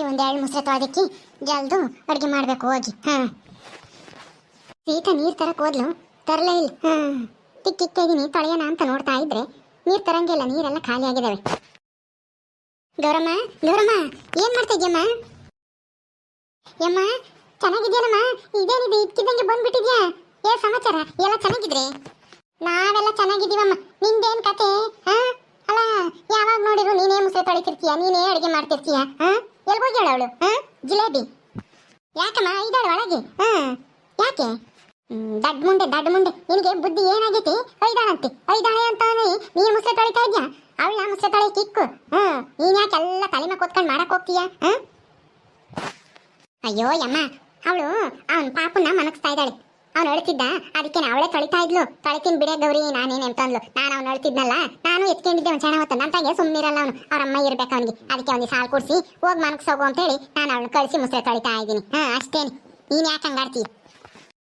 ಈ ಎರಡು ಮೊಸರು ತೊಳೆದಿಕ್ಕಿ ಜಲ್ದು ಅಡುಗೆ ಮಾಡಬೇಕು, ಹೋಗಿ. ಹಾಂ. ಸೀತಾ ನೀರು ತರಕ್ಕೆ ಹೋದ್ಲು. ತರಲೇ ಇಲ್ಲ. ಹಾಂ. ಇದೀನಿ ತೊಳೆಯೋಣ ಅಂತ ನೋಡ್ತಾ ಇದ್ರೆ ನೀರು ತರಂಗಿಲ್ಲ ನೀರೆಲ್ಲ ಖಾಲಿ ಆಗಿದಾವೆ. ಗೌರಮ್ಮ ಗೌರಮ್ಮ, ಏನ್ ಮಾಡ್ತಾ ಯಮ್ಮ ಚೆನ್ನಾಗಿದ್ಯಾನಮ್ಮ ಇದೇನಿದೆ? ಇದ್ಕಿದ್ದಂಗೆ ಬಂದ್ಬಿಟ್ಟಿದ್ಯಾ? ಏ, ಸಮಾಚಾರ, ಎಲ್ಲ ಚೆನ್ನಾಗಿದ್ರೆ? ನಾವೆಲ್ಲ ಚೆನ್ನಾಗಿದ್ದೀವಮ್ಮ. ನಿಂದೇನ್ ಕತೆ? ಹಾ? ಅಲ್ಲ, ಯಾವಾಗ ನೋಡಿದ್ರು ನೀನೇ ಮುಸೆ ತೊಳಿತಿರ್ತೀಯ? ನೀನೇ ಅಡುಗೆ ಮಾಡ್ತಿರ್ತೀಯ? ಹಾ? ಎಲ್ಲಿ ಹೋಗ್ಯಾಳ ಅವಳು ಹಾ? ಜಿಲೇಬಿ. ಯಾಕಮ್ಮ? ಇದ್ದಾಳೆ ಒಳಗೆ? ಹಾ. ಯಾಕೆ? ದಡ್ ದಡ್ಡ ದಡ್ ಮುಂಡೆ. ನಿನಗೆ ಬುದ್ಧಿ ಏನಾಗೈತಿ? ಐದಾಳಂತೆ ಐದಾಳೆ ಅಂತಾನೆ ನೀನು ಮುಸೆ ತೊಳಿತಾ ಇದ್ಯಾ? ಅವಳ ಮುಸ್ಲೆ ತೊಳಿ ಕಿಕ್ಕು. ಹಾ. ನೀನ್ ಯಾಕೆ ಎಲ್ಲ ತಲೆ ಮೇಲೆ ಕೂತ್ಕೊಂಡು ಮಾಡಕ್ ಹೋಗ್ತೀಯಾ? ಹಾ? ಅಯ್ಯೋ, ಯಮ್ಮ. ಅವಳು ಅವನ ಪಾಪನ ಮನಗಿಸ್ತಾ ಇದ್ದಾಳೆ. ಅವ್ನು ಹೇಳ್ತಿದ್ದ? ಅದಕ್ಕೆ ಅವಳೇ ತೊಳಿತಾ ಇದ್ಲು? ತೊಳಿತೀನಿ ಬಿಡೆ ಗೌರಿ, ನಾನೇನು ಅಂತಂದ್ಲು ನಾನು ಅವ್ನು ಹೇಳ್ತಿದ್ನಲ್ಲ? ನಾನು ಎತ್ಕೊಂಡಿದ್ದೆ ಒಂದು ಹೊತ್ತ ನಂತಾಗೆ ಸುಮ್ಮನಿರಲ್ಲ ಅವನು. ಅವ್ರ ಅಮ್ಮ ಇರ್ಬೇಕು ಅವನಿಗೆ. ಅದಕ್ಕೆ ಅವ್ನಿಗೆ ಸಾಲು ಕೊಡಿಸಿ, ಹೋಗಿ ಮನಗ್ಸೋಗು ಅಂತ ಹೇಳಿ ನಾನು ಅವಳನ್ನ ಕಳಿಸಿ ಮುಸ್ರೆ ತೊಳಿತಾ ಇದ್ದೀನಿ. ಹಾ, ಅಷ್ಟೇನೆ. ನೀನು ಯಾಕೆ ಹಂಗಾಡ್ತೀಯ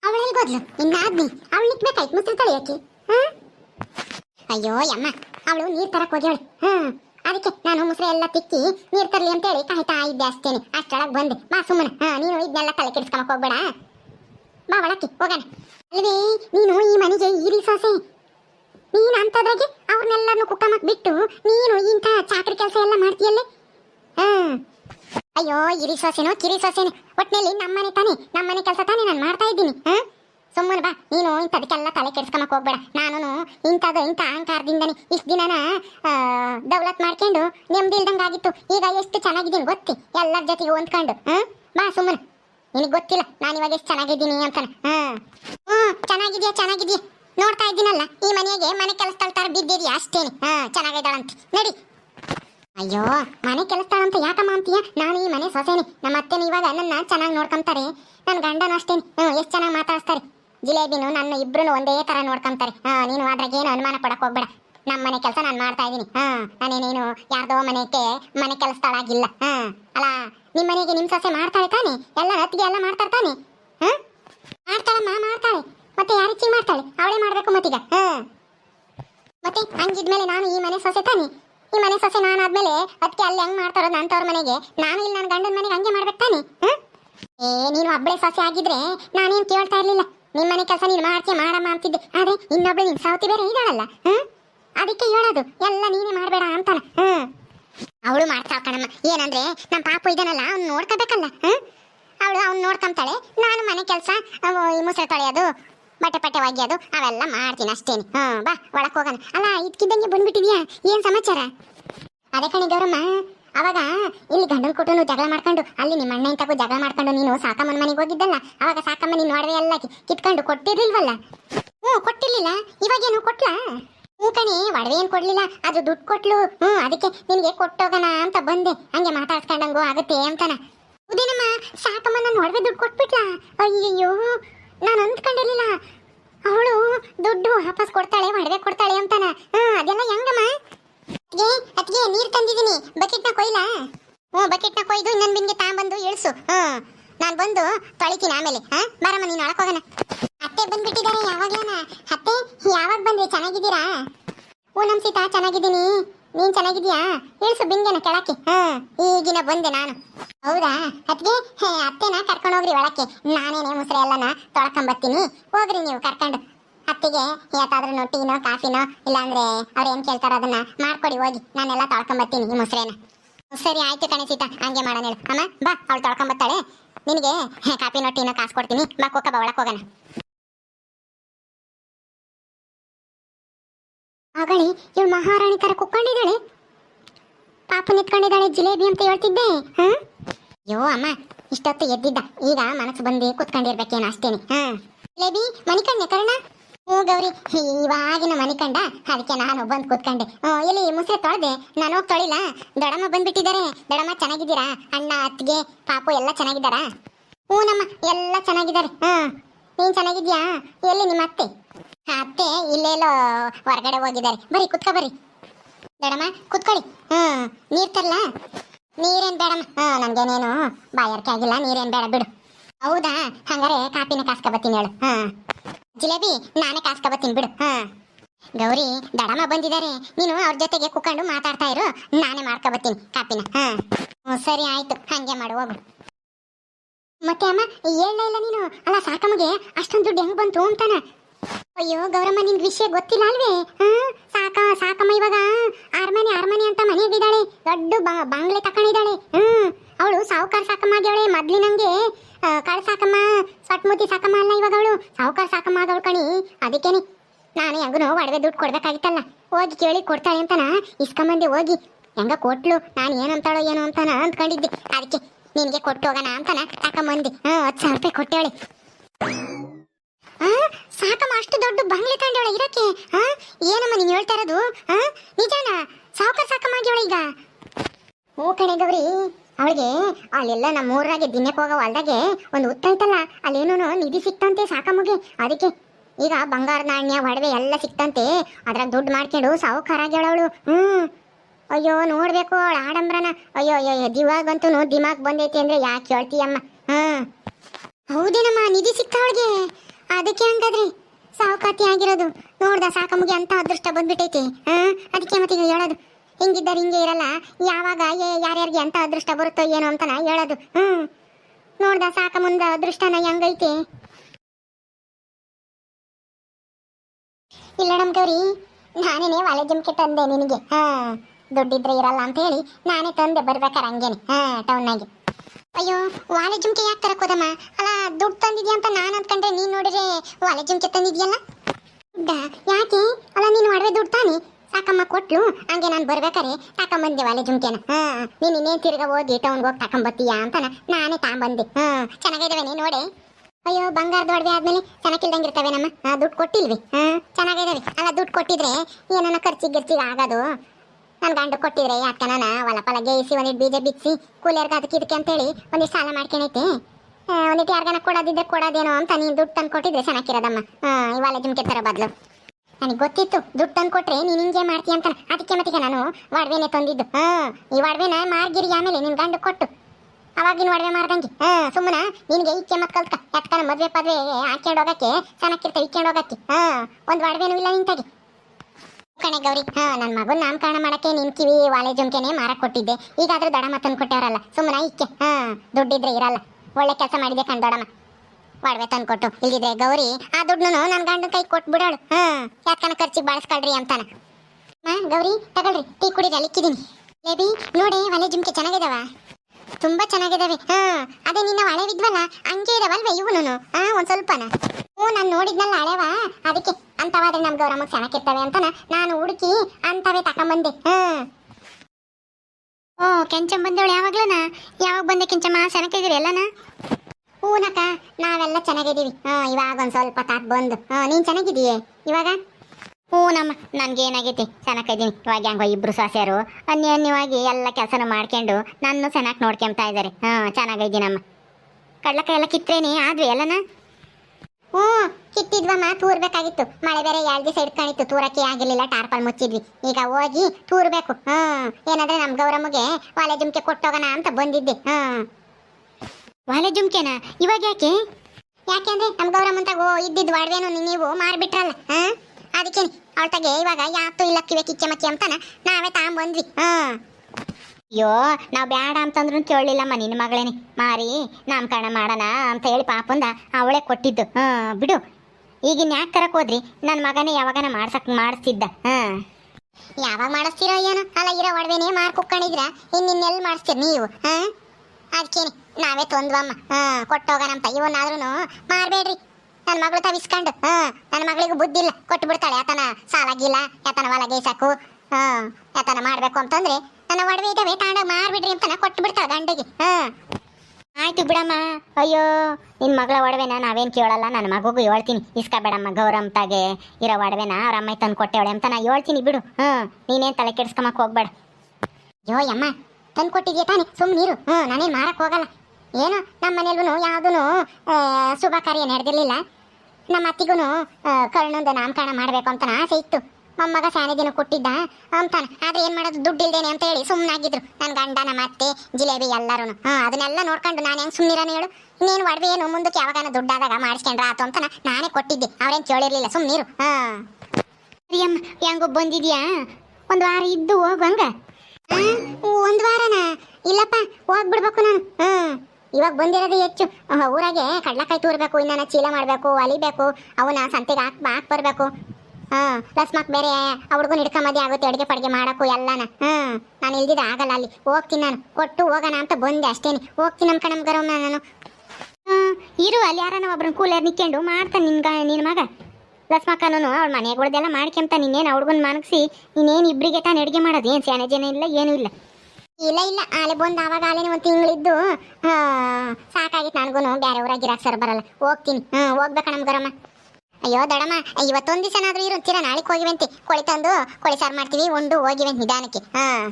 ಅವಳು ಹೇಳ್ಬೋದ್ಲು ಇನ್ನಾದ್ನಿ ಅವಳು ನಿಕ್ಬೇಕಾಯ್ತು ಮುಸ್ರೆ ತೊಳಿಯೋಕೆ ಹಾ? ಅಯ್ಯೋ ಅಮ್ಮ ಅವಳು ನೀರ್ ತರಕ್ಕೆ ಹೋಗ್ಯಾಳೆ. ಹಾಂ. ಅದಕ್ಕೆ ನಾನು ಮುಸ್ರೆ ಎಲ್ಲ ತಿಕ್ಕಿ ನೀರ್ ತರ್ಲಿ ಅಂತೇಳಿ ಕಾಯ್ತಾ ಇದ್ದೆ ಅಷ್ಟೇನೆ. ಅಷ್ಟೊಳಗೆ ಬಂದೆ. ಬಾ ಸುಮ್ಮನೆ. ಹಾ, ನೀನು ಇದನ್ನೆಲ್ಲ ತಲೆ ಕೆಡಿಸ್ಕೊಂಬಕ್ ಹೋಗ್ಬೇಡ. ಬಾ ಒಳಕ್ಕೆ, ಹೋಗೋಣ. ಅಲ್ವೇ, ನೀನು ಈ ಮನೆಗೆ ಈ ನೀನು ಅಂತದ್ರಾಗೆ ಅವ್ರನ್ನೆಲ್ಲರನ್ನು ಕುಕ್ಕಮಕ್ ಬಿಟ್ಟು ನೀನು ಇಂಥ ಚಾಕ್ರಿ ಕೆಲಸ ಎಲ್ಲ ಮಾಡ್ತೀಯಲ್ಲೇ? ಹಾಂ. ಅಯ್ಯೋ, ಇರಿ ಸೊಸೆನೋ, ಕಿರಿ ಸೊಸೆನೋ. ಒಟ್ಟಿನಲ್ಲಿ ನಮ್ಮನೆ ತಾನೇ, ನಮ್ಮನೆ ಕೆಲಸ ತಾನೇ ನಾನು ಮಾಡ್ತಾ ಇದ್ದೀನಿ, ಹಾಂ? ಸುಮ್ಮನೆ ಬಾ, ನೀನು ಇಂಥದಕ್ಕೆಲ್ಲ ತಲೆ ಕೆಡ್ಸ್ಕೊಂಬಕ್ ಹೋಗ್ಬೇಡ. ನಾನು ಇಂಥದ್ದು, ಇಂಥ ಅಹಂಕಾರದಿಂದನೇ ಇಷ್ಟು ದಿನನ ದೌಲತ್ ಮಾಡ್ಕೊಂಡು ನೆಮ್ಮದಿ ಇಲ್ದಂಗೆ ಆಗಿತ್ತು ಈಗ ಎಷ್ಟು ಚೆನ್ನಾಗಿದ್ದೀನಿ ಗೊತ್ತಿ, ಎಲ್ಲರ ಜೊತೆಗೆ ಹೊಂದ್ಕೊಂಡು, ಹಾಂ? ಬಾ ಸುಮ್ಮನೆ. ನಿನಗೆ ಗೊತ್ತಿಲ್ಲ, ನಾನು ಇವಾಗ ಎಷ್ಟು ಚೆನ್ನಾಗಿದ್ದೀನಿ ಅಂತಾನೆ. ಹ್ಞೂ ಹ್ಞೂ, ಚೆನ್ನಾಗಿದೆಯಾ, ಚೆನ್ನಾಗಿದ್ಯಾ? ನೋಡ್ತಾ ಇದ್ದೀನಲ್ಲ, ಈ ಮನೆಗೆ ಮನೆ ಕೆಲಸ ತರ ಬಿದ್ದಿದ್ಯಾ ಅಷ್ಟೇನೆ. ಹಾಂ ಚೆನ್ನಾಗಿದ್ದಾಳಂತ ನಡಿ. ಅಯ್ಯೋ, ಮನೆ ಕೆಲಸದಂತ ಯಾಕಮ್ಮ ಅಂತೀಯ? ನಾನು ಈ ಮನೆ ಸೊಸೆನೆ. ನಮ್ಮ ಅತ್ತೆನ ಇವಾಗ ನನ್ನ ಚೆನ್ನಾಗಿ ನೋಡ್ಕೊಂತಾರೆ. ನನ್ನ ಗಂಡನ ಅಷ್ಟೇನೆ. ಹ್ಞೂ, ಎಷ್ಟು ಚೆನ್ನಾಗಿ ಮಾತಾಡಿಸ್ತಾರೆ. ಜಿಲೇಬಿನು, ನನ್ನ ಇಬ್ರು ಒಂದೇ ತರ ನೋಡ್ಕೊಂತಾರೆ. ಹಾಂ, ನೀನು ಅದ್ರಾಗ ಏನು ಅನುಮಾನ ಪಡಕ್ಕೆ ಹೋಗ್ಬೇಡ. ನಮ್ಮ ಮನೆ ಕೆಲಸ ನಾನು ಮಾಡ್ತಾ ಇದ್ದೀನಿ. ಹಾಂ, ನಾನೇನೇನು ಯಾರ್ದೋ ಮನೆಗೆ ಮನೆ ಕೆಲಸದಳಾಗಿಲ್ಲ ಹಾಂ ಅಲ್ಲ ನಿಮ್ಮ ಮನೆಗೆ ನಿಮ್ಮ ಸೊಸೆ ಮಾಡ್ತಾಳೆ ತಾನೆ? ಎಲ್ಲ ಅತ್ತಿಗೆ ಎಲ್ಲ ಮಾಡ್ತಾರೆ ತಾನೆ? ಹಾ? ಮಾಡ್ತಾಳಮ್ಮ, ಮಾಡ್ತಾಳೆ. ಮತ್ತೆ ಯಾರಿಚ್ಚಿ ಮಾಡ್ತಾಳೆ? ಅವಳೇ ಮಾಡ್ಬೇಕು ಮತ್ತೀಗ, ಹಾ? ಮತ್ತೆ ಹಂಗಿದ್ಮೇಲೆ ನಾನು ಈ ಮನೆ ಸೊಸೆ ತಾನೆ? ಈ ಮನೆ ಸೊಸೆ ನಾನು ಆದ್ಮೇಲೆ ಅದಕ್ಕೆ ಅಲ್ಲಿ ಹೆಂಗ್ ಮಾಡ್ತಾರೋ ನನ್ನ ತವ್ರ ಮನೆಗೆ? ನಾನು ಇಲ್ಲಿ ನನ್ನ ಗಂಡನ ಮನೆಗೆ ಹಂಗೆ ಮಾಡ್ಬೇಕು ತಾನೆ, ಹ? ಏ, ನೀನು ಒಬ್ಬಳೆ ಸೊಸೆ ಆಗಿದ್ರೆ ನಾನೇನು ಕೇಳ್ತಾ ಇರ್ಲಿಲ್ಲ. ನಿಮ್ ಮನೆ ಕೆಲಸ ನೀನು ಮಾಡ್ತೀಯ, ಮಾಡಮ್ಮ ಅಂತಿದ್ದೆ. ಆದ್ರೆ ಇನ್ನೊಬ್ಳು ನಿನ್ ಸಾವತಿ ಬೇರೆ ಇದ್ದಾಳಲ್ಲ ಹ್ಮ್ ಅದಕ್ಕೆ ಹೇಳೋದು, ಎಲ್ಲ ನೀನೇ ಮಾಡಬೇಡ ಅಂತಾನ ಹ್ಮ್ ಅವಳು ಮಾಡ್ತಾವ ಕಣಮ್ಮ. ಏನಂದ್ರೆ ನಮ್ಮ ಪಾಪು ಇದನ್ನಲ್ಲ ಅವ್ನು ನೋಡ್ಕೋಬೇಕಲ್ಲ ಅವಳು ಅವ್ನು ನೋಡ್ಕೊಂತಾಳೆ ನಾನು ಮನೆ ಕೆಲಸ ಈ ಮುಸರೆ ತೊಳೆಯೋದು, ಬಟ್ಟೆ ಪಟ್ಟೆ ಒಗೆಯೋದು, ಅವೆಲ್ಲ ಮಾಡ್ತೀನಿ ಅಷ್ಟೇನೆ. ಹ್ಞೂ ಬಾ ಒಳಕ್ಕೆ ಹೋಗೋಣ. ಅಲ್ಲ, ಇದ್ಕಿದ್ದಂಗೆ ಬಂದ್ಬಿಟ್ಟಿದ್ಯಾ? ಏನು ಸಮಾಚಾರ? ಅದೇ ಕಣಿ ಗೌರಮ್ಮ, ಅವಾಗ ಇಲ್ಲಿ ಗಂಡನ ಕೊಟ್ಟು ಜಗಳ ಮಾಡ್ಕೊಂಡು, ಅಲ್ಲಿ ನಿಮ್ಮ ಅಣ್ಣ ಇಂತಕ್ಕೂ ಜಗಳ ಮಾಡ್ಕೊಂಡು ನೀನು ಸಾಕಮ್ಮನ ಮನೆಗೆ ಹೋಗಿದ್ದಲ್ಲ, ಅವಾಗ ಸಾಕಮ್ಮ ನೀನು ಒಡವೆ ಎಲ್ಲ ಕಿತ್ಕೊಂಡು ಕೊಟ್ಟಿರ್ಲಿಲ್ವಲ್ಲ? ಹ್ಞೂ ಕೊಟ್ಟಿರ್ಲಿಲ್ಲ. ಇವಾಗೇನು ಕೊಟ್ಲಾ? ಹ್ಞೂ ಕಣೆ ಒಡವೆ ಏನು ಕೊಡ್ಲಿಲ್ಲ, ಅದು ದುಡ್ಡು ಕೊಟ್ಲು. ಹ್ಞೂ ಅದಕ್ಕೆ ನಿನಗೆ ಕೊಟ್ಟೋಗೋಣ ಅಂತ ಬಂದೆ. ಹಂಗೆ ಮಾತಾಡ್ಸ್ಕೊಂಡಂಗು ಆಗುತ್ತೆ ಅಂತಾನ. ಉದಿನಮ್ಮ ಸಾಕಮ್ಮ ನನ್ನ ಒಡವೆ ದುಡ್ಡು ಕೊಟ್ಬಿಟ್ಲಾ? ಅಯ್ಯಯ್ಯೋ, ನಾನು ಅಂದ್ಕೊಂಡಿರ್ಲಿಲ್ಲ. ಅವಳು ದುಡ್ಡು ವಾಪಸ್ ಕೊಡ್ತಾಳೆ, ಒಡವೆ ಕೊಡ್ತಾಳೆ ಅಂತಾನ. ಹ್ಮ್, ಅದೆಲ್ಲ ಹೆಂಗಮ್ಮ? ಅದ್ಗೆ ಅದ್ಗೆ ನೀರ್ ತಂದಿದ್ದೀನಿ. ಬಕೆಟ್ನ ಕೊಯ್ಲಾ? ಹ್ಞೂ ಬಕೆಟ್ನ ಕೊಯ್ದು ಇನ್ನೊಂದು ಬಿನ್ಗೆ ತಾಂಬಂದು ಇಳಿಸು. ಹ್ಞೂ ನಾನು ಬಂದು ತೊಳಿತೀನಿ ಆಮೇಲೆ. ಹಾ, ಬಾರಮ್ಮ, ನೀನು ಒಳಗೆ ಹೋಗೋಣ. ಅತ್ತೆ ಬಂದ್ಬಿಟ್ಟಿದ್ದಾರೆ, ಯಾವಾಗ್ಲಾನ? ಅತ್ತೆ, ಯಾವಾಗ ಬಂದ್ರಿ? ಚೆನ್ನಾಗಿದ್ದೀರಾ? ಓ, ನಮ್ ಸೀತಾ, ಚೆನ್ನಾಗಿದ್ದೀನಿ. ನೀನ್ ಚೆನ್ನಾಗಿದ್ಯಾ ಇಳಿಸು, ಬಿಂಗೆನ ಕೆಳಕ್ಕೆ. ಹಾ, ಈಗಿನ ಬಂದೆ ನಾನು. ಹೌದಾ? ಅದ್ಗೆ ಅತ್ತೆನ ಕರ್ಕೊಂಡು ಹೋಗ್ರಿ ಒಳಕ್ಕೆ. ನಾನೇನೇ ಮುಸ್ರೆ ಎಲ್ಲನ ತೊಳ್ಕೊಂಬರ್ತೀನಿ ಹೋಗ್ರಿ ನೀವು ಕರ್ಕೊಂಡು. ಅತ್ತಿಗೆ ಯಾತಾದ್ರೂ ಟೀನೋ, ಕಾಫಿನೋ, ಇಲ್ಲಾಂದ್ರೆ ಅವ್ರು ಏನ್ ಕೇಳ್ತಾರೋ ಅದನ್ನ ಮಾಡ್ಕೊಡಿ, ಹೋಗಿ. ನಾನೆಲ್ಲ ತೊಳ್ಕೊಂಬರ್ತೀನಿ ಈ ಮುಸ್ರೆನ. ಸರಿ, ಆಯ್ತು ಕಣೆ ಸೀತಾ. ಹಂಗೆ ಮಾಡೋಣ ಹೇಳು. ಅಮ್ಮ, ಬಾ, ಅವಳು ತೊಳ್ಕೊಂಬರ್ತಾಳೆ ನಿನಗೆ ಕಾಫಿನೋ, ಟೀನೋ ಕಾಸು ಕೊಡ್ತೀನಿ. ಬಾ ಕೊಕ್ಕ ಬಾ ಒಳಕ್ಕೆ ಹೋಗೋಣ. ಆಗಳಿ ಇವಳು ಮಹಾರಾಣಿ ತರ ಕುಕ್ಕೊಂಡಿದ್ದಾಳೆ. ಪಾಪ ನಿತ್ಕೊಂಡಿದ್ದಾಳೆ, ಜಿಲೇಬಿ ಅಂತ ಹೇಳ್ತಿದ್ದೆ. ಹಾ? ಅಯ್ಯೋ ಅಮ್ಮ, ಇಷ್ಟೊತ್ತು ಎದ್ದಿದ್ದ. ಈಗ ಮನಸ್ಸು ಬಂದು ಕುತ್ಕೊಂಡಿರ್ಬೇಕೇನು ಅಷ್ಟೇನೆ. ಹಾ? ಜಿಲೇಬಿ ಮನಿಕಂಡೆ ಕರ್ಣ? ಹ್ಞೂ, ಗೌರಿ. ಇವಾಗಿನ ಮನಿಕಂಡ ಅದಕ್ಕೆ ನಾನು ಬಂದು ಕೂತ್ಕೊಂಡೆ. ಇಲ್ಲಿ ಮುಸ್ರೆ ತೊಳೆದೆ? ನಾನು ಹೋಗಿ ತೊಳಿಲ್ಲ ದೊಡಮ್ಮ ಬಂದ್ಬಿಟ್ಟಿದ್ದಾರೆ. ದೊಡಮ್ಮ ಚೆನ್ನಾಗಿದ್ದೀರಾ? ಅಣ್ಣ, ಅತ್ತಿಗೆ, ಪಾಪು ಎಲ್ಲ ಚೆನ್ನಾಗಿದ್ದಾರಾ? ಹ್ಞೂ, ನಮ್ಮ ಎಲ್ಲ ಚೆನ್ನಾಗಿದ್ದಾರೆ. ಹಾ ನೀನ್ ಚೆನ್ನಾಗಿದ್ಯಾ? ಎಲ್ಲಿ ನಿಮ್ಮ ಅತ್ತೆ? ಅತ್ತೆ ಇಲ್ಲೆಲ್ಲೋ ಹೊರಗಡೆ ಹೋಗಿದ್ದಾರೆ. ಬರೀ ಕುತ್ಕೊ ಬರಿ. ಬೇಡಮ್ಮ ಕುತ್ಕೊಳ್ಳಿ. ಹ್ಮ್ ನೀರ್ ತರ್ಲ? ನೀರೇನ್ ಬೇಡಮ್ಮ ಹ್ಮ್ ನನ್ಗೇನೇನು ಬಾಯಾರಿಕೆ ಆಗಿಲ್ಲ. ನೀರೇನ್ ಬೇಡ ಬಿಡು. ಹೌದಾ? ಹಂಗಾರೆ ಕಾಪಿನ ಕಾಸ್ಕೊ ಬತ್ತೀನಿ ಹೇಳು. ಹಾ ಜಿಲೇಬಿ ನಾನೇ ಕಾಸ್ಕ ಬತ್ತೀನಿ ಬಿಡು. ಹಾ ಗೌರಿ ದಡಮ್ಮ ಬಂದಿದ್ದಾರೆ. ನೀನು ಅವ್ರ ಜೊತೆಗೆ ಕುತ್ಕೊಂಡು ಮಾತಾಡ್ತಾ ಇರು. ನಾನೇ ಮಾಡ್ಕೊಬತ್ತೀನಿ ಕಾಪಿನ. ಹಾ ಹ್ಞೂ, ಸರಿ ಆಯ್ತು. ಹಂಗೆ ಮಾಡು ಹೋಗು. ಮತ್ತೆ ಅಮ್ಮ ಹೇಳಲೇ ಇಲ್ಲ ನೀನು? ಅಲ್ಲ, ಸಾಕಮ್ಮಗೆ ಅಷ್ಟೊಂದು ದುಡ್ಡು ಹೆಂಗ್ ಬಂತು ಅಂತಾನ? ಅಯ್ಯೋ, ಗೌರಮ್ಮ ನಿನ್ ವಿಷಯ ಗೊತ್ತಿಲ್ಲ ಅಲ್ವೇ? ಹಾ? ಸಾಕ, ಸಾಕಮ್ಮ ಇವಾಗ. ಅರಮನೆ ಅರಮನೆ ಅಂತ ಮನೆಗಿದ್ದಾಳೆ ದೊಡ್ಡ ಬಾಂಗ್ಲೆ ತಕೊಂಡಿದ್ದಾಳೆ. ಹ್ಮ್. ಅವಳು ಸಾವುಕಾರ ಸಾಕಮ್ಮ ಆಗ್ಯವಳೆ ಮೊದ್ಲಿನಂಗೆ ನಂಗೆ ಕಾಳು ಸಾಕಮ್ಮ ಸಟ್ಮುತಿ ಸಾಕಮ್ಮ ಅಲ್ಲ ಇವಾಗ ಅವಳು. ಸಾವುಕಾರ ಸಾಕಮ್ಮ ಆಗವಳು ಕಣಿ. ಅದಕ್ಕೇನೆ. ನಾನು ಹೆಂಗನೋ ಒಡವೆ ದುಡ್ಡು ಕೊಡ್ಬೇಕಾಗಿತ್ತಲ್ಲ. ಹೋಗಿ ಕೇಳಿ ಕೊಡ್ತಾಳೆ ಅಂತಾನ. ಇಸ್ಕೊಂಬಂದೆ ಹೋಗಿ. ಹೆಂಗ ಕೊಟ್ಲು? ನಾನು ಏನಂತಾಳೋ ಏನೋ ಅಂತಾನ ಅಂದ್ಕೊಂಡಿದ್ದೆ. ಅದಕ್ಕೆ ನಿನಗೆ ಕೊಟ್ಟು ಹೋಗೋಣ ಅಂತಾನ? ತಕೊಂಬಂದಿ ಹಾ, ಹತ್ತು ಸಾವಿರ ರೂಪಾಯಿ ಕೊಟ್ಟೇಳಿ ಸಾಕಮ್ಮ, ಅಷ್ಟು ದೊಡ್ಡ ಬಂಗ್ಲೆ ತಂಡವಳೆ ಇರಕ್ಕೆ ಹಾ ಏನಮ್ಮ ನೀನು ಹೇಳ್ತಾ ಇರೋದು? ಹಾ ನಿಜಾನ? ಸಾವುಕಾರ ಸಾಕಮ್ಮ ಆಗ್ಯವಳ ಈಗ? ಓ ಕಣೆ ಗೌರಿ, ಅವಳಿಗೆ ಅಲ್ಲೆಲ್ಲ ನಮ್ಮ ಊರಾಗೆ ದಿನಕ್ಕೆ ಹೋಗೋ ಹೊಲ್ದಾಗೆ ಒಂದು ಉತ್ತ ಐತಲ್ಲ ಅಲ್ಲೇನೋ ನಿಧಿ ಸಿಕ್ತಂತೆ ಸಾಕಮ್ಮಗೆ. ಅದಕ್ಕೆ ಈಗ ಬಂಗಾರ ನಾಣ್ಯ, ಒಡವೆ ಎಲ್ಲ ಸಿಕ್ತಂತೆ. ಅದ್ರಾಗ ದುಡ್ಡು ಮಾಡ್ಕೊಂಡು ಸಾವುಕಾರ ಆಗ್ಯಾಳವಳು ಹ್ಮ್. ಅಯ್ಯೋ, ನೋಡ್ಬೇಕು ಆಡಂಬ್ರನ. ಅಯ್ಯೋ ಅಯ್ಯೋ ದಿವಾಗ ಬಂತು ನೋ ದಿಮಾಗ್ ಬಂದೈತಿ ಅಂದ್ರೆ ಯಾಕೆ ಹೇಳ್ತೀಯಮ್ಮ ಹ್ಮ್ ಹೌದೇನಮ್ಮ, ನಿಧಿ ಸಿಕ್ತ ಅವಳಿಗೆ. ಅದಕ್ಕೆ ಹಂಗಾದ್ರಿ? ಸಾವುಕಾತಿ ಆಗಿರೋದು. ನೋಡ್ದ ಸಾಕಮ್ಮಗೆ ಅಂತ ಅದೃಷ್ಟ ಬಂದ್ಬಿಟ್ಟೈತಿ. ಹಾ, ಅದಕ್ಕೆ ಮತ್ತೆ ಹೇಳೋದು. ಹಿಂಗಿದ್ದಾರೆ ಹಿಂಗೆ ಇರಲ್ಲ. ಯಾವಾಗ ಯಾರ್ಯಾರಿಗೆ ಅಂತ ಅದೃಷ್ಟ ಬರುತ್ತೋ ಏನೋ ಅಂತನ ಹೇಳೋದು. ಹ್ಮ್. ನೋಡ್ದ, ಸಾಕ ಮುಂದ ಅದೃಷ್ಟನ ಹೆಂಗೈತಿ? ಇಲ್ಲ ನಮ್ ನಾನೇನೆ ವಾಲೆ ಜಮ್ಕೆ ತಂದೆ ನಿನಗೆ. ಹಾ. ದುಡ್ಡಿದ್ರೆ ಇರಲ್ಲ ಅಂತ ಹೇಳಿ ನಾನೇ ತಂದೆ ಬರ್ಬೇಕಾರೆ ಹಂಗೇನೆ. ಹಾ ಟೌನ್ನಾಗೆ ಅಯ್ಯೋ, ವಾಲೆ ಜುಮ್ಕೆ ಯಾಕೆ ತರಕ್ ಹೋದಮ್ಮ? ಅಲ್ಲ ದುಡ್ಡು ತಂದಿದ್ಯಾ ಅಂತ ನಾನು ಅಂದ್ಕೊಂಡ್ರೆ ನೀನ್ ನೋಡಿದ್ರೆ ವಾಲೆ ಜುಮ್ಕೆ ತಂದಿದ್ಯಲ್ಲ? ಯಾಕೆ? ಅಲ್ಲ ನೀನು ಒಡವೆ ದುಡ್ಡು ತಾನೆ? ಸಾಕಮ್ಮ ಕೊಟ್ಲು, ಹಂಗೆ ನಾನು ಬರ್ಬೇಕಾರೆ ತಕೊಂಬಂದೆ ವಾಲೆ ಜುಮ್ಕೆನ. ಹಾ, ನೀನು ಇನ್ನೇನು ತಿರ್ಗ ಹೋಗಿ ಟೌನ್ಗೆ ಹೋಗಿ ತಕೊಂಬತ್ತೀಯಾ ಅಂತಾನ ನಾನೇ ತಗೊಂಬಂದೆ ಹಾ ಚೆನ್ನಾಗಿದ್ದಾವೆ ನೀನ್ ನೋಡೆ? ಅಯ್ಯೋ, ಬಂಗಾರದ ಒಡವೆ ಆದ್ಮೇಲೆ ಚೆನ್ನಾಗಿಲ್ದಂಗಿರ್ತವೆ ನಮ್ಮ ದುಡ್ಡು ಕೊಟ್ಟಿಲ್ವಿ. ಹಾ ಚೆನ್ನಾಗಿದ್ದಾವೆ ಅಲ್ಲ ದುಡ್ಡು ಕೊಟ್ಟಿದ್ರೆ ಏನನ್ನ ಖರ್ಚಿಗೆ ಗಿರ್ಚಿಗೆ ಆಗೋದು. ನನ್ ಗಂಡು ಕೊಟ್ಟಿದ್ರೆ ಯಾಕ ನಾನು ಹೊಲ ಪಲ ಗೇಯಿಸಿ ಒಂದಿಟ್ಟು ಬೀಜ ಬಿಚ್ಚಿ ಕೂಲಿಯರ್ಗೆ ಅದಕ್ಕೆ ಇದಕ್ಕೆ ಅಂತೇಳಿ ಒಂದಿಷ್ಟು ಸಾಲ ಮಾಡ್ಕೊಂಡೈತೆ ಒಂದಿಟ್ಟು ಯಾರ್ಗನ ಕೊಡೋದಿದ್ರೆ ಕೊಡೋದೇನೋ ಅಂತ ನೀನು ದುಡ್ಡು ತಂದು ಕೊಟ್ಟಿದ್ರೆ ಚೆನ್ನಾಗಿರೋದಮ್ಮ. ಹಾಂ ಇವಾಲ ಜುಮ್ಕೆ ತರ ಬದಲು. ನನಗೆ ಗೊತ್ತಿತ್ತು, ದುಡ್ಡು ತಂದು ಕೊಟ್ರೆ ನೀನು ಹಿಂಗೆ ಮಾಡ್ತೀಯ ಅಂತ ಅದಕ್ಕೆ ಮತ್ತೆ ನಾನು ಒಡವೆನೆ ತಂದಿದ್ದು. ಹಾಂ ಈ ಒಡವೆನ ಮಾರ್ಗಿರಿ ಆಮೇಲೆ ನಿನ್ ಗಂಡು ಕೊಟ್ಟು. ಅವಾಗಿನ ಒಡವೆ ಮಾಡ್ದಂಗೆ ಹಾಂ ಸುಮ್ಮನ ನಿನಗೆ ಇಕ್ಕೆ ಮತ್ ಕಲ್ತ ಎತ್ಕನ ಮದ್ವೆ ಪದ್ವೆ ಹಾಕ್ಕೊಂಡು ಹೋಗಕ್ಕೆ ಚೆನ್ನಾಗಿರ್ತಾವೆ ಇಕ್ಕೊಂಡು ಹೋಗಕ್ಕೆ. ಹಾಂ ಒಂದು ಒಡವೆನೂ ಇಲ್ಲ ನಿಂತಾಗೆ. ಕಣೆ ಗೌರಿ, ಹಾ ನನ್ನ ಮಗು ನಾಮಕರಣ ಮಾಡಕ್ಕೆ ನಿನ್ ಕಿವಿ ವಾಲೆ ಜುಮ್ಕೆನೆ ಮಾರಕ್ ಕೊಟ್ಟಿದ್ದೆ. ಈಗ ದಡಮ ದಡ ಮತ್ತನ್ ಕೊಟ್ಟವ್ರಲ್ಲ ಸುಮ್ಮನ ಇಕ್ಕೆ, ಹಾ, ದುಡ್ಡಿದ್ರೆ ಇರಲ್ಲ. ಒಳ್ಳೆ ಕೆಲಸ ಮಾಡಿದೆ ಕಣ್ ದೊಡಮ್ಮ ಒಡವೆ ತಂದ್ಕೊಟ್ಟು ಇಲ್ದಿದ್ರೆ ಗೌರಿ, ಆ ದುಡ್ಡನ್ನು ನನ್ನ ಗಂಡನ ಕೈ ಕೊಟ್ಬಿಡೋಳು, ಹಾ ಯಾಕನ ಖರ್ಚಿಗೆ ಬಳಸ್ಕೊಳ್ರಿ ಅಂತಾನ. ಹಾ ಗೌರಿ, ತಗೊಳ್ರಿ, ಟೀ ಕುಡಿದ್ರೆ ಅಲ್ಲಿಕ್ಕಿದೀನಿ. ಲೇಬಿ ನೋಡಿ, ಒಲೆ ಜುಮ್ಕೆ ಚೆನ್ನಾಗಿದಾವ? ತುಂಬಾ ಚೆನ್ನಾಗಿದಾವೆ. ಹಾ, ಅದೇ ನಿನ್ನ ಹಳೆವಿದ್ವಲ್ಲ ಹಂಗೆ ಇದಾವಲ್ವ ಇವನು ಹಾ, ಒಂದ್ ಸ್ವಲ್ಪನ. ಹ್ಞೂ ನಾನು ನೋಡಿದ್ನಲ್ಲ ಹಳೆವ? ಅದಕ್ಕೆ, ಅಂತವಾದ್ರೆ ನಮ್ ಗೌರಮ್ಮಗ್ ಚೆನ್ನಾಗಿರ್ತವೆ ಅಂತನ? ನಾನು ಹುಡುಕಿ ಅಂತವೇ ತಕೊಂಬಂದೆ. ಹಾ. ಓ ಕೆಂಚಮ್ ಬಂದವಳು ಯಾವಾಗ್ಲನ? ಯಾವಾಗ ಬಂದೆ ಕೆಂಚಮ್ಮ? ಚೆನ್ನಾಗಿದ್ದೀರಿ ಎಲ್ಲನ? ಹೂನಕ್ಕ, ನಾವೆಲ್ಲ ಚೆನ್ನಾಗಿದ್ದೀವಿ. ಹಾ, ಇವಾಗ ಒಂದ್ ಸ್ವಲ್ಪ ತಾತ್ ಬಂದು. ಹಾ, ನೀನ್ ಇವಾಗ? ಹ್ಞೂ ನಮ್ಮ ನನಗೆ ಏನಾಗೈತಿ ಚೆನ್ನಾಗಿದ್ದೀನಿ ಇವಾಗ ಹೆಂಗೋ ಇಬ್ರು ಸೊಸೆಯರು. ಅನ್ಯೋನ್ಯವಾಗಿ ಎಲ್ಲ ಕೆಲಸನ ಮಾಡ್ಕೊಂಡು ನನ್ನ ಚೆನ್ನಾಗಿ ನೋಡ್ಕೊಂತ ಇದ್ದಾರೆ. ಹಾಂ ಚೆನ್ನಾಗಿದ್ದೀನಮ್ಮ ಕಡ್ಲಕಾಯಿ ಎಲ್ಲ ಕಿತ್ತೇನಿ ಆದ್ವಿ ಎಲ್ಲನ? ಹ್ಞೂ, ಕಿತ್ತಿದ್ವಮ್ಮ, ತೂರ್ಬೇಕಾಗಿತ್ತು. ಮಳೆ ಬೇರೆ ಎರಡು ದಿವಸ ಇಟ್ಕೊಂಡಿತ್ತು ತೂರಕ್ಕೆ ಆಗಿರಲಿಲ್ಲ, ಟಾರ್ಪಲ್ ಮುಚ್ಚಿದ್ವಿ. ಈಗ ಹೋಗಿ ತೂರ್ಬೇಕು. ಹ್ಞೂ, ಏನಂದ್ರೆ ನಮ್ಮ ಗೌರಮ್ಮಗೆ ವಾಲೆ ಜುಮ್ಕೆ ಕೊಟ್ಟೋಗೋಣ ಅಂತ ಬಂದಿದ್ದೆ. ಹ್ಞೂ. ವಾಲೆ ಜುಮ್ಕೆನ? ಇವಾಗ ಯಾಕೆ? ಯಾಕೆಂದ್ರೆ ನಮ್ಮ ಗೌರಮ್ಮಂತ ಓ ಇದ್ದಿದ್ದು ಒಡವೇನು ನೀವು ಮಾರ್ಬಿಟ್ರಲ್ಲ. ಹಾ ಅದಕ್ಕೆ ಅವಳ್ತಾಗೆ ತಗೆ ಇವಾಗ ಯಾತು ಇಲ್ಲ ಕಿವೆ ಕಿಚ್ಚೆ ಮಚ್ಚೆ ಅಂತಾನ? ನಾವೇ ತಗೊಂಬಂದ್ವಿ ಹಾ. ಅಯ್ಯೋ, ನಾವು ಬೇಡ ಅಂತಂದ್ರು ಕೇಳಲಿಲ್ಲಮ್ಮ ನಿನ್ನ ಮಗಳೇನೆ. ಮಾರಿ ನಾಮಕರಣ ಮಾಡೋಣ ಅಂತ ಹೇಳಿ ಪಾಪಂದ ಅವಳೇ ಕೊಟ್ಟಿದ್ದು. ಹಾ, ಬಿಡು. ಈಗಿನ ಯಾಕೆ ತರಕ್ ಹೋದ್ರಿ? ನನ್ನ ಮಗನೇ ಯಾವಾಗನ ಮಾಡ್ಸಕ್, ಮಾಡಿಸ್ತಿದ್ದ. ಹಾ. ಯಾವಾಗ ಮಾಡಿಸ್ತೀರೋ ಏನೋ? ಅಲ್ಲ, ಇರೋ ಒಡವೆನೇ ಮಾರ್ ಕುಕ್ಕೊಂಡಿದ್ರ ಇನ್ನಿನ್ನೆಲ್ಲಿ ಮಾಡಿಸ್ತೀರಿ ನೀವು? ಹಾ? ಅದಕ್ಕೇನೆ ನಾವೇ ತೊಂದ್ವಮ್ಮ. ಹಾ ಕೊಟ್ಟೋಗೋಣ ಅಂತ ಇವನ್ನಾದ್ರೂ ಮಾರ್ಬೇಡ್ರಿ. ನನ್ನ ಮಗಳು ತವಿಸ್ಕೊಂಡು. ಹಾ, ನನ್ನ ಮಗಳಿಗೂ ಬುದ್ಧಿ ಇಲ್ಲ. ಕೊಟ್ಟು ಬಿಡ್ತಾಳೆ ಯಾತನ ಸಾಲಾಗಿಲ್ಲ ಯಾತನ ಹೊಲ ಸಾಕು ಹಾ ಯಾತನ ಮಾಡಬೇಕು ಅಂತಂದ್ರೆ ನನ್ನ ಒಡವೆ ಇದಾವೆ, ತಾಂಡ ಮಾರ್ಬಿಡ್ರಿ ಅಂತ ಕೊಟ್ಟು ಬಿಡ್ತಾಳೆ ಗಂಡಿಗೆ. ಹಾ. ಆಯ್ತು ಬಿಡಮ್ಮ. ಅಯ್ಯೋ ನಿನ್ನ ಮಗಳ ಒಡವೆನ ನಾವೇನು ಕೇಳಲ್ಲ, ನನ್ನ ಮಗುಗೂ ಹೇಳ್ತೀನಿ. ಇಸ್ಕೊಬೇಡಮ್ಮ, ಗೌರಮ್ತಾಗೆ ಇರೋ ಒಡವೆನ ಅವ್ರ ಅಮ್ಮ ತಂದು ಕೊಟ್ಟೆವಳೆ ಅಂತ ನಾ ಹೇಳ್ತೀನಿ ಬಿಡು. ಹ್ಞೂ ನೀನೇನು ತಲೆ ಕೆಡಿಸ್ಕೊಮಕ್ ಹೋಗ್ಬೇಡ. ಅಯ್ಯೋ ಅಮ್ಮ ತಂದು ಕೊಟ್ಟಿದ್ಯಾ ತಾನೆ? ಸುಮ್ಮನಿರು ಹ್ಞೂ ನಾನೇನು ಮಾರಕ್ಕೆ ಹೋಗಲ್ಲ. ಏನು ನಮ್ಮ ಮನೇಲೂ ಯಾವುದೂ ಶುಭ ಕಾರ್ಯ ನಡೆದಿರಲಿಲ್ಲ. ನಮ್ಮ ಅತ್ತಿಗೂ ಕರ್ಣಂದು ನಾಮಕರಣ ಮಾಡಬೇಕು ಅಂತ ಆಸೆ ಇತ್ತು. ಮೊಮ್ಮಗ ಶಾನೆ ದಿನ ಕೊಟ್ಟಿದ್ದ ಅಂತಾನ. ಆದ್ರೆ ಏನ್ ಮಾಡೋದು? ದುಡ್ಡು ಇಲ್ದೇನೆ ಅಂತ ಹೇಳಿ ಸುಮ್ಮನಾಗಿದ್ರು ನನ್ನ ಗಂಡ, ನಮ್ಮ ಅತ್ತೆ, ಜಿಲೇಬಿ ಎಲ್ಲರೂ ಹಾ, ಅದನ್ನೆಲ್ಲ ನೋಡ್ಕೊಂಡು ನಾನು ಹೆಂಗ್ ಸುಮ್ಮನಿರಾನೆ ಹೇಳು? ನೀನು ಒಡವೆ ಏನು? ಮುಂದಕ್ಕೆ ಯಾವಾಗನ ದುಡ್ಡಾದಾಗ ಮಾಡಿಸ್ಕೊಂಡ್ರ ಆತು ಅಂತ ನಾನೇ ಕೊಟ್ಟಿದ್ದೆ. ಅವ್ರೇನ್ ಕೇಳಿರ್ಲಿಲ್ಲ ಸುಮ್ಮನಿರು ಹಾ. ಹೆಂಗೋ ಬಂದಿದ್ಯಾ? ಒಂದು ವಾರ ಇದ್ದು ಹೋಗಂಗ ಒಂದ್ ವಾರನ? ಇಲ್ಲಪ್ಪ, ಹೋಗ್ಬಿಡ್ಬೇಕು ನಾನು. ಹ್ಮ್ ಇವಾಗ ಬಂದಿರೋದು ಹೆಚ್ಚು. ಊರಾಗೆ ಕಡ್ಲಕಾಯಿ ತೂರ್ಬೇಕು ಇನ್ನ ಚೀಲ ಮಾಡಬೇಕು ಅಲಿಬೇಕು ಅವನ್ನ ಸಂತೆಗೆ ಹಾಕ್ ಹಾಕ್ ಬರಬೇಕು. ಹಾಂ ಮಕ್ ಬೇರೆ ಅವ್ರಿಗೂ ಹಿಡ್ಕೊಂಬದಿ ಆಗುತ್ತೆ ಅಡುಗೆ ಪಡಿಗೆ ಮಾಡಕ್ಕೂ ಎಲ್ಲನ. ಹ್ಮ್ ನಾನು ಇಲ್ದಿದ ಆಗಲ್ಲ ಅಲ್ಲಿ. ಹೋಗ್ತೀನಿ ನಾನು. ಕೊಟ್ಟು ಹೋಗೋಣ ಅಂತ ಬಂದೆ ಅಷ್ಟೇನೆ. ಹೋಗ್ತೀನಿ ನಮ್ಮ ಕಣಮ್ ಗರಮ್ಮ ನಾನು. ಹ್ಮ್, ಇರು ಅಲ್ಲಿ ಯಾರನ್ನ ಒಬ್ರನ್ನ ಕೂಲರ್ ನಿಕ್ಕೊಂಡು ಮಾಡ್ತಾನೆ ನಿನ್ ಗ ನಿನ್ನ ಮಗ. ಲಸ್ಮಕ್ಕನೂ ಅವ್ರ ಮನೆಗಳದೆಲ್ಲ ಮಾಡ್ಕೊಂತ ನೀನೇನು ಹುಡುಗನ್ ಮನಗಿಸಿ ನೀನೇನು ಇಬ್ಬರಿಗೆ ತಾನು ಅಡುಗೆ ಮಾಡೋದು? ಏನು ಸ್ಯಾನೆ ಜನ ಇಲ್ಲ ಏನೂ ಇಲ್ಲ. ಇಲ್ಲ ಇಲ್ಲ ಆಲೆ ಬಂದು ಆವಾಗ ಆಲೇನೆ ಒಂದು ತಿಂಗಳಿದ್ದು ಸಾಕಾಗಿತ್ತು ನನಗೂ ಬೇರೆ ಊರಾಗ ಗಿರಾಕ್ ಸರ್ ಬರಲ್ಲ. ಹೋಗ್ತೀನಿ ಹ್ಞೂ ಹೋಗ್ಬೇಕ ನಮ್ಮ ಗರಮ್ಮ ಅಯ್ಯೋ, ದಡಮ್ಮ ಇವತ್ತೊಂದು ದಿವಸನಾದ್ರೂ ಇರುತ್ತೀರ ನಾಳೆಗೆ ಹೋಗಿವೆಂತೆ. ಕೋಳಿ ತಂದು, ಕೋಳಿ ಸಾರು ಮಾಡ್ತೀವಿ ಒಂದು ಹೋಗಿವೆ ನಿಧಾನಕ್ಕೆ, ಹಾಂ.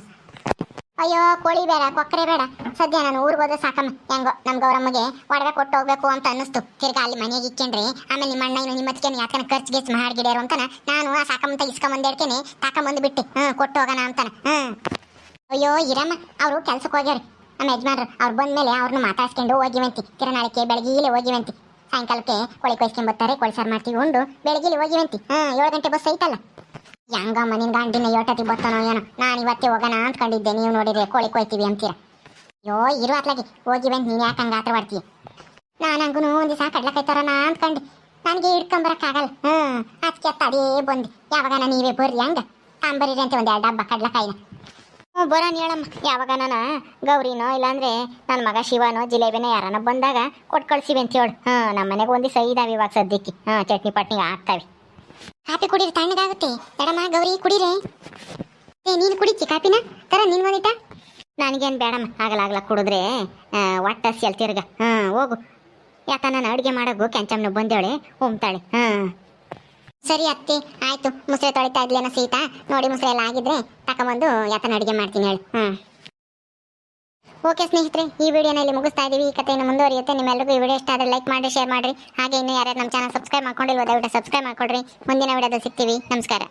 ಅಯ್ಯೋ, ಕೋಳಿ ಬೇಡ, ಕೊಕ್ಕರೆ ಬೇಡ. ಸದ್ಯ ನಾನು ಊರಿಗೆ ಹೋದ್ರೆ ಸಾಕಮ್ಮ. ಹೆಂಗೋ ನಮ್ಮ ಗೌರಮ್ಮಗೆ ಒಡವೆ ಕೊಟ್ಟು ಹೋಗ್ಬೇಕು ಅಂತ ಅನ್ನಿಸ್ತು. ತಿರ್ಗಾ ಅಲ್ಲಿ ಮನೆಗೆ ಇಕ್ಕೇನ್ರಿ ಆಮೇಲೆ ನಿಮ್ಮ ಅಣ್ಣ ಇನ್ನು ನಿಮ್ಮ ಅದಕ್ಕೆ ಯಾಕನ ಖರ್ಚು ಗಿರ್ಚು ಗಿಡ ಅಂತಾನ, ನಾನು ಆ ಸಾಕಮ್ಮಂತ ಇಸ್ಕೊಂಬಂದೇಡ್ಕೇನೆ ತಾಕೊಂಬಂದು ಬಿಟ್ಟು. ಹ್ಞೂ ಕೊಟ್ಟು ಹೋಗೋಣ ಅಂತಾನ ಹ್ಞೂ ಅಯ್ಯೋ, ಇರಮ್ಮ, ಅವರು ಕೆಲ್ಸಕ್ಕೆ ಹೋಗ್ಯಾರ ನಮ್ಮ ಯಜಮಾನ್ರು, ಅವ್ರು ಬಂದ್ಮೇಲೆ ಅವ್ರನ್ನ ಮಾತಾಡ್ಸ್ಕೊಂಡು ಹೋಗಿವಂತಿ. ಕಿರಣಾಳಕ್ಕೆ ಬೆಳಗ್ಗೆಲೇ ಹೋಗಿವಂತಿ. ಸಾಯಂಕಾಲಕ್ಕೆ ಕೋಳಿ ಕೊಯ್ಸ್ಕೊಂಡು ಬರ್ತಾರೆ, ಕೋಳಿ ಸಾರು ಮಾಡ್ತೀವಿ ಉಂಡು ಬೆಳಗ್ಗೆಲಿ ಹೋಗಿವಂತಿ. ಹಾಂ, ಏಳು ಗಂಟೆ ಬಸ್ ಐತಲ್ಲ. ಹೆಂಗ ನಿನ್ ಗಂಡಿನ ಏಟತಿ ಬರ್ತಾನೋ ಏನೋ. ನಾನು ಇವತ್ತೇ ಹೋಗೋಣ ಅಂದ್ಕೊಂಡಿದ್ದೆ, ನೀವು ನೋಡಿದ್ರೆ ಕೋಳಿ ಕೊಯ್ತೀವಿ ಅಂತೀರ. ಅಯ್ಯೋ, ಇರು ಅತ್ಲಾಗಿ, ಹೋಗಿವಂತ, ನೀನು ಯಾಕೆ ಹಂಗೆ ಆತರ ಮಾಡ್ತೀಯ? ನಾನು ಹಂಗೂ ಒಂದು ದಿವಸ ಕಡ್ಲಕಾಯಿ ತರೋಣ ಅಂದ್ಕೊಂಡೆ. ನನಗೆ ಹಿಡ್ಕೊಂಬರಕ್ಕಾಗಲ್ಲ. ಹ್ಞೂ ಅದಕ್ಕೆ ಅದೇ ಬಂದು. ಯಾವಾಗನ ನೀವೇ ಬರ್ರಿ ಹಂಗೆ. ತಾಂಬರೀರಿ ಅಂತ ಒಂದು ಎರಡು ಡಬ್ಬ ಕಡ್ಲಕಾಯಿನ. ಬರೋಣ ಹೇಳಮ್ಮ. ಯಾವಾಗ ನಾನು ಗೌರಿನೋ ಇಲ್ಲಾಂದ್ರೆ ನನ್ನ ಮಗ ಶಿವನೋ ಜಿಲೇಬಿನೋ ಯಾರನ್ನ ಬಂದಾಗ ಕೊಟ್ಟು ಕಳ್ಸಿವಿ ಅಂತ ಹೇಳಿ ಹಾಂ ನಮ್ಮ ಮನೆಗೆ ಒಂದು ಸೈ ಇದಾವೆ ಇವಾಗ ಸದ್ಯಕ್ಕೆ. ಹಾಂ ಚಟ್ನಿ ಪಟ್ನಿ ಆಗ್ತಾವೆ. ಕಾಫಿ ಕುಡೀರಿ ತಣ್ಣಗಾಗುತ್ತೆ. ಬೇಡಮ್ಮ ಗೌರಿ ಕುಡೀರಿ. ಏ ನೀನು ಕುಡಿಚಿ ಕಾಫಿನ ತರ ನಿನ್ ಬಂದಿಟ್ಟ ನನಗೇನು ಬೇಡಮ್ಮ ಆಗಲಾಗಲ ಕುಡಿದ್ರೆ ಒಟ್ಟ ಸೆಲ್ ತಿರ್ಗ. ಹಾಂ ಹೋಗು. ಯಾಕ ನಾನು ಅಡುಗೆ ಮಾಡೋಗು ಕೆಂಚಮ್ಮನ ಬಂದೇವಳೆ ಹೋಗ್ತಾಳೆ ಹಾಂ ಸರಿ ಅತ್ತಿ, ಆಯ್ತು. ಮುಸ್ರೆ ತೊಳಿತಾ ಇದ್ಲೇನ ಸೀತಾ? ನೋಡಿ ಮುಸ್ರೆ ಎಲ್ಲ ಆಗಿದ್ರೆ ತಕೊಂಬಂದು ಯಾತನ ಅಡುಗೆ ಮಾಡ್ತೀನಿ ಹೇಳಿ. ಹ್ಮ್. ಓಕೆ ಸ್ನೇಹಿತರೆ, ಈ ವಿಡಿಯೋನ ಇಲ್ಲಿ ಮುಗಿಸ್ತಾ ಇದೀವಿ ಈ ಕಥೆಯನ್ನು ಮುಂದುವರಿಯುತ್ತೆ. ನಿಮ್ಮೆಲ್ಲರಿಗೂ ಈ ವಿಡಿಯೋ ಇಷ್ಟ ಆದರೆ ಲೈಕ್ ಮಾಡಿ ಶೇರ್ ಮಾಡಿರಿ. ಹಾಗೆ ಇನ್ನೂ ಯಾರ್ಯಾರು ನಮ್ಮ ಚಾನಲ್ ಸಬ್ಸ್ಕ್ರೈಬ್ ಮಾಡ್ಕೊಂಡಿಲ್ವೋ, ದಯವಿಟ್ಟು ಸಬ್ಸ್ಕ್ರೈಬ್ ಮಾಡ್ಕೊಡ್ರಿ. ಮುಂದಿನ ವಿಡಿಯೋದಲ್ಲಿ ಸಿಗ್ತೀವಿ. ನಮಸ್ಕಾರ.